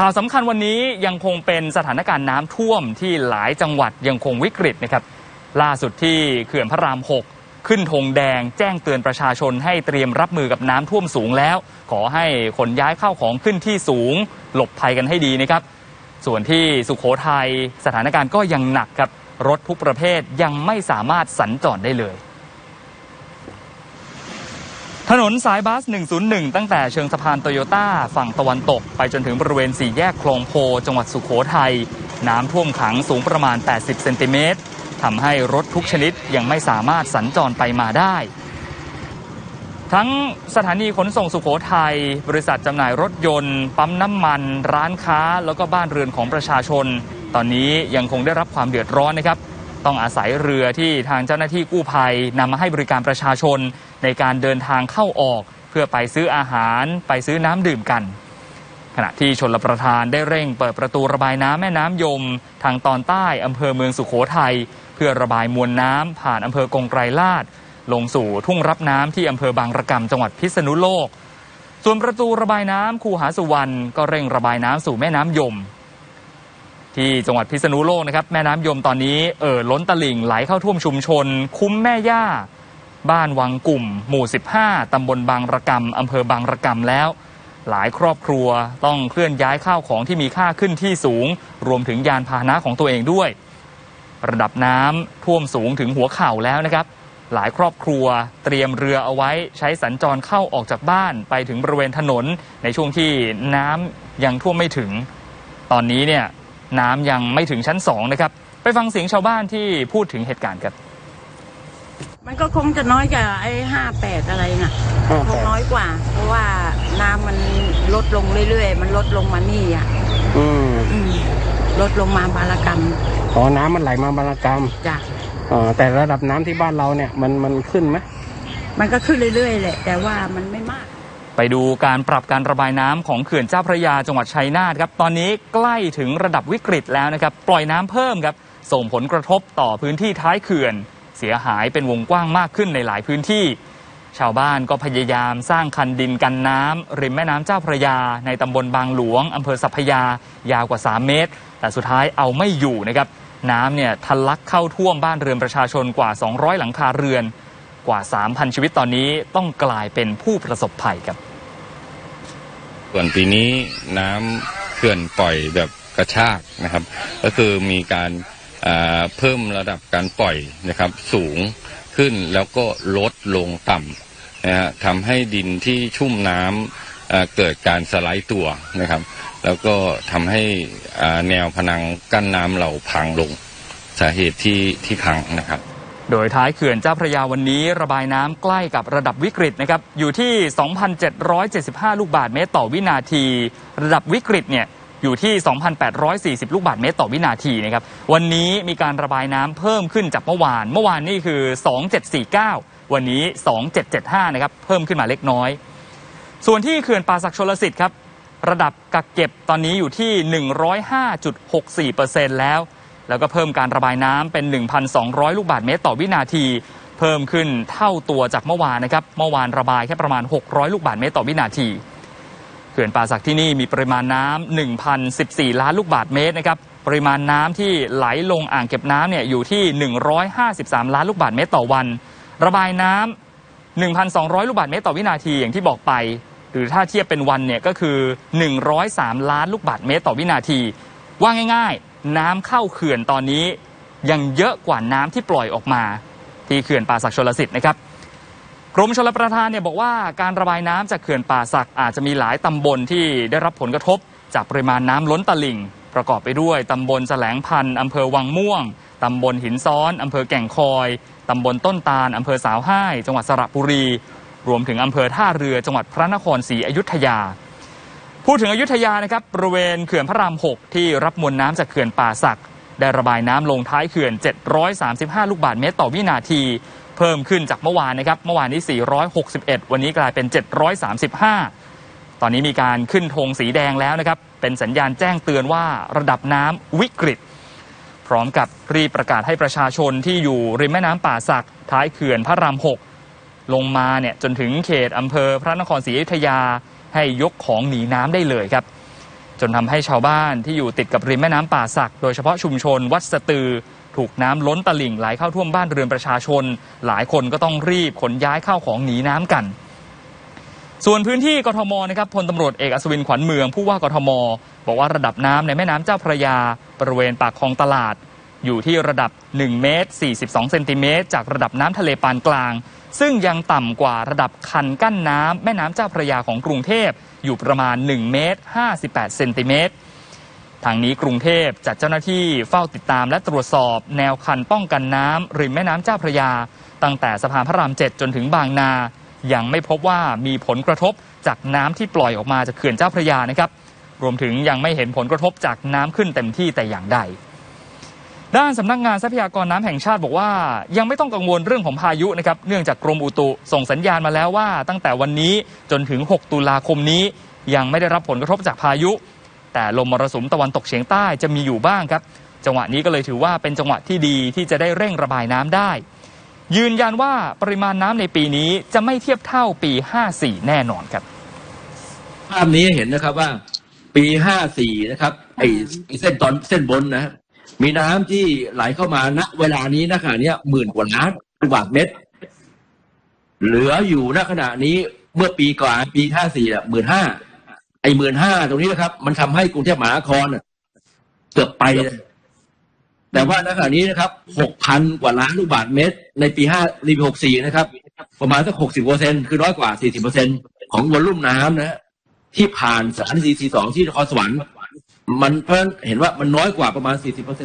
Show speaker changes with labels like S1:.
S1: ข่าวสำคัญวันนี้ยังคงเป็นสถานการณ์น้ำท่วมที่หลายจังหวัดยังคงวิกฤตนะครับ ล่าสุดที่เขื่อนพระราม 6 ขึ้นธงแดง แจ้งเตือนประชาชนให้เตรียมรับมือกับน้ำท่วมสูงแล้ว ขอให้ขนย้ายเข้าของขึ้นที่สูง หลบภัยกันให้ดีนะครับ ส่วนที่สุขโขทัยสถานการณ์ก็ยังหนักครับ รถทุกประเภทยังไม่สามารถสัญจรได้เลย ถนนสายบัส 101 ตั้งแต่เชิงสะพานโตโยต้า ฝั่งตะวันตก ไปจนถึงบริเวณสี่แยกคลองโพ จังหวัดสุขโขทัย น้ำท่วมขังสูงประมาณ 80 เซนติเมตรทำให้รถทุกชนิดยังไม่สามารถสัญจรไปมาได้ ทั้งสถานีขนส่งสุขโขทัย บริษัทจำหน่ายรถยนต์ ปั๊มน้ำมัน ร้านค้า แล้วก็บ้านเรือนของประชาชน ตอนนี้ยังคงได้รับความเดือดร้อนนะครับ ต้องอาศัยเรือที่ทางเจ้าหน้าที่กู้ภัยนำมาให้บริการประชาชน ในการเดินทางเข้าออก เพื่อไปซื้ออาหารไปซื้อน้ำดื่มกัน ขณะที่ชนลประทานได้เร่งเปิดประตูระบายน้ำแม่น้ำยม ทางตอนใต้อำเภอเมืองสุขโขทัยเพื่อระบายมวลน้ำผ่านอำเภอกงไกรลาดลงสู่ทุ่งรับน้ำที่อำเภอบางระกำจังหวัดพิษณุโลก ส่วนประตูระบายน้ำคูหาสุวรรณก็เร่งระบายน้ำสู่แม่น้ำยม ที่จังหวัดพิษณุโลกนะครับแม่น้ำยมตอนนี้เอ่อล้นตลิ่งไหลเข้าท่วมชุมชน คุ้มแม่ย่า บ้านวังกลุ่ม หมู่ 15 ตำบลบางระกำอำเภอบางระกำแล้ว หลายครอบครัวต้องเคลื่อนย้ายข้าวของที่มีค่าขึ้นที่สูง รวมถึงยานพาหนะของตัวเองด้วย ระดับน้ำท่วมสูงถึงหัวเข่าแล้วนะครับ หลายครอบครัวเตรียมเรือเอาไว้ใช้สัญจรเข้าออกจากบ้านไปถึงบริเวณถนน ในช่วงที่น้ำยังท่วมไม่ถึง ตอนนี้เนี่ย น้ำยังไม่ถึงชั้นสองนะครับ ไปฟังเสียงชาวบ้านที่พูดถึงเหตุการณ์ครับ
S2: มันก็คงจะน้อยกว่าไอ้ห้าแปดอะไรน่ะคงน้อยกว่า เพราะว่าน้ำมันลดลงเรื่อยๆ มันลดลงมานี่อะ
S3: อืม
S2: อืมลดลงมาบารกรรม
S3: อ๋อน้ำมันไหลมาบารกรรม
S2: จ้ะ
S3: อ๋อแต่ระดับน้ำที่บ้านเราเนี่ย มันมันขึ้นไหม
S2: มันก็ขึ้นเรื่อยๆแหละ แต่ว่ามันไม่มาก
S1: ไปดูการปรับการระบายน้ำของเขื่อนเจ้าพระยาจังหวัดชัยนาทครับ ตอนนี้ใกล้ถึงระดับวิกฤตแล้วนะครับ ปล่อยน้ำเพิ่มครับ ส่งผลกระทบต่อพื้นที่ท้ายเขื่อน เสียหายเป็นวงกว้างมากขึ้นในหลายพื้นที่ ชาวบ้านก็พยายามสร้างคันดินกันน้ำริมแม่น้ำเจ้าพระยา ในตำบลบางหลวงอำเภอสัพพยายาวกว่า 3 เมตร แต่สุดท้ายเอาไม่อยู่นะครับ น้ำเนี่ยทะลักเข้าท่วมบ้านเรือนประชาชนกว่า 200 หลังคาเรือน กว่า 3,000 ชีวิตตอนนี้ต้องกลายเป็นผู้ประสบภัยครับ
S4: ส่วนปีนี้น้ำเขื่อนปล่อยแบบกระชากนะครับ ก็คือมีการเพิ่มระดับการปล่อยนะครับ สูงขึ้นแล้วก็ลดลงต่ำนะฮะทำให้ดินที่ชุ่มน้ำเกิดการสไลด์ตัวนะครับ แล้วก็ทำให้แนวพนังกั้นน้ำเราพังลงสาเหตุที่ที่พังนะครับ
S1: โดยท้ายเขื่อนเจ้าพระยาวันนี้ระบายน้ำใกล้กับระดับวิกฤตนะครับอยู่ที่ 2,775 ลูกบาศก์เมตรต่อวินาที ระดับวิกฤตเนี่ยอยู่ที่ 2,840 ลูกบาศก์เมตรต่อวินาทีนะครับวันนี้มีการระบายน้ำเพิ่มขึ้นจากเมื่อวาน เมื่อวานนี่คือ 2749 วันนี้ 2775 นะครับเพิ่มขึ้นมาเล็กน้อย ส่วนที่เขื่อนป่าศักชลสิทธิ์ครับระดับกักเก็บตอนนี้อยู่ที่ 105.64%แล้ว แล้วก็เพิ่มการระบายน้ำเป็น 1,200 ลูกบาศก์เมตรต่อวินาที เพิ่มขึ้นเท่าตัวจากเมื่อวานนะครับ เมื่อวานระบายแค่ประมาณ 600 ลูกบาศก์เมตรต่อวินาที เขื่อนป่าศักที่นี่มีปริมาณน้ำ1,014 ล้านลูกบาศก์เมตรนะครับ ปริมาณน้ำที่ไหลลงอ่างเก็บน้ำเนี่ยอยู่ที่ 153 ล้านลูกบาศก์เมตรต่อวัน ระบายน้ำ1,200 ลูกบาศก์เมตรต่อวินาทีอย่างที่บอกไป หรือถ้าเทียบเป็นวันเนี่ยก็คือ 103 ล้านลูกบาศก์เมตรต่อวินาที ว่าง่ายๆ น้ำเข้าเขื่อนตอนนี้ยังเยอะกว่าน้ำที่ปล่อยออกมา ที่เขื่อนป่าศักดิ์ชลสิทธิ์นะครับกรมชลประทานเนี่ยบอกว่าการระบายน้ำจากเขื่อนป่าศักดิ์อาจจะมีหลายตำบลที่ได้รับผลกระทบ จากปริมาณน้ำล้นตลิ่ง ประกอบไปด้วยตำบลแสลงพันธ์อำเภอวังม่วงตำบลหินซ้อนอำเภอแก่งคอยตำบลต้นตาลอำเภอสาวห้ายจังหวัดสระบุรี รวมถึงอำเภอท่าเรือจังหวัดพระนครศรีอยุธยา พูดถึงอยุธยานะครับบริเวณเขื่อนพระราม 6 ที่รับมวลน้ำจากเขื่อนป่าศัก ได้ระบายน้ำลงท้ายเขื่อน 735 ลูกบาศก์เมตรต่อวินาที เพิ่มขึ้นจากเมื่อวานนะครับ เมื่อวานนี้ 461 วันนี้กลายเป็น 735 ตอนนี้มีการขึ้นธงสีแดงแล้วนะครับ เป็นสัญญาณแจ้งเตือนว่าระดับน้ำวิกฤต พร้อมกับรีบประกาศให้ประชาชนที่อยู่ริมแม่น้ำป่าศัก ท้ายเขื่อนพระราม 6 ลงมาเนี่ยจนถึงเขตอำเภอพระนครศรีอยุธยา ให้ยกของหนีน้ำได้เลยครับ จนทำให้ชาวบ้านที่อยู่ติดกับริมแม่น้ำป่าสัก โดยเฉพาะชุมชน วัดสตือ ถูกน้ำล้นตลิ่งไหลเข้าท่วมบ้านเรือนประชาชน หลายคนก็ต้องรีบขนย้ายข้าวของหนีน้ำกันส่วนพื้นที่กทมนะครับพลตำรวจเอกอัศวินขวัญเมืองผู้ว่ากทม บอกว่าระดับน้ำในแม่น้ำเจ้าพระยา บริเวณปากคลองตลาด อยู่ที่ระดับ 1 เมตร 42 เซนติเมตร จากระดับน้ำทะเลปานกลาง ซึ่งยังต่ำกว่าระดับคันกั้นน้ำแม่น้ำเจ้าพระยาของกรุงเทพอยู่ประมาณ 1 เมตร 58 เซนติเมตรทางนี้กรุงเทพจัดเจ้าหน้าที่เฝ้าติดตามและตรวจสอบ แนวคันป้องกันน้ำริมแม่น้ำเจ้าพระยา ตั้งแต่สะพานพระราม7จนถึงบางนา ยังไม่พบว่ามีผลกระทบจากน้ำที่ปล่อยออกมาจากเขื่อนเจ้าพระยานะครับ รวมถึงยังไม่เห็นผลกระทบจากน้ำขึ้นเต็มที่แต่อย่างใด ด้านสำนักงานทรัพยากรน้ำแห่งชาติบอกว่า ยังไม่ต้องกังวลเรื่องของพายุนะครับเนื่องจากกรมอุตุส่งสัญญาณมาแล้วว่า ตั้งแต่วันนี้จนถึง 6 ตุลาคมนี้ ยังไม่ได้รับผลกระทบจากพายุ แต่ลมมรสุมตะวันตกเฉียงใต้จะมีอยู่บ้างครับ จังหวะนี้ก็เลยถือว่าเป็นจังหวะที่ดีที่จะได้เร่งระบายน้ำได้ ยืนยันว่าปริมาณน้ำในปีนี้จะไม่เทียบเท่าปี 54 แน่นอนครับ
S5: ภาพนี้เห็นนะครับว่าปีห้าสี่นะครับไอ้เส้นตอนเส้นบนนะ มีน้ำที่ไหลเข้ามาณเวลานี้ณขณะเนี้ยหมื่นกว่าล้านลูกบาศก์เมตร เหลืออยู่ณขณะนี้เมื่อปีก่อนปีห้าสี่อะหมื่นห้าไอหมื่นห้าตรงนี้นะครับ มันทำให้กรุงเทพมหานครเกือบไปเลยแต่ว่าณขณะนี้นะครับหกพันกว่าล้านลูกบาศก์เมตร ในปีห้าปีหกสี่นะครับ ประมาณสักหกสิบเปอร์เซ็นคือน้อยกว่าสี่สิบเปอร์เซ็นของวอลลุ่มน้ำนะฮะที่ผ่านสารซีซีสองที่นครสวรรค์ มันเพราะฉะนั้นเห็นว่ามันน้อยกว่าประมาณ40%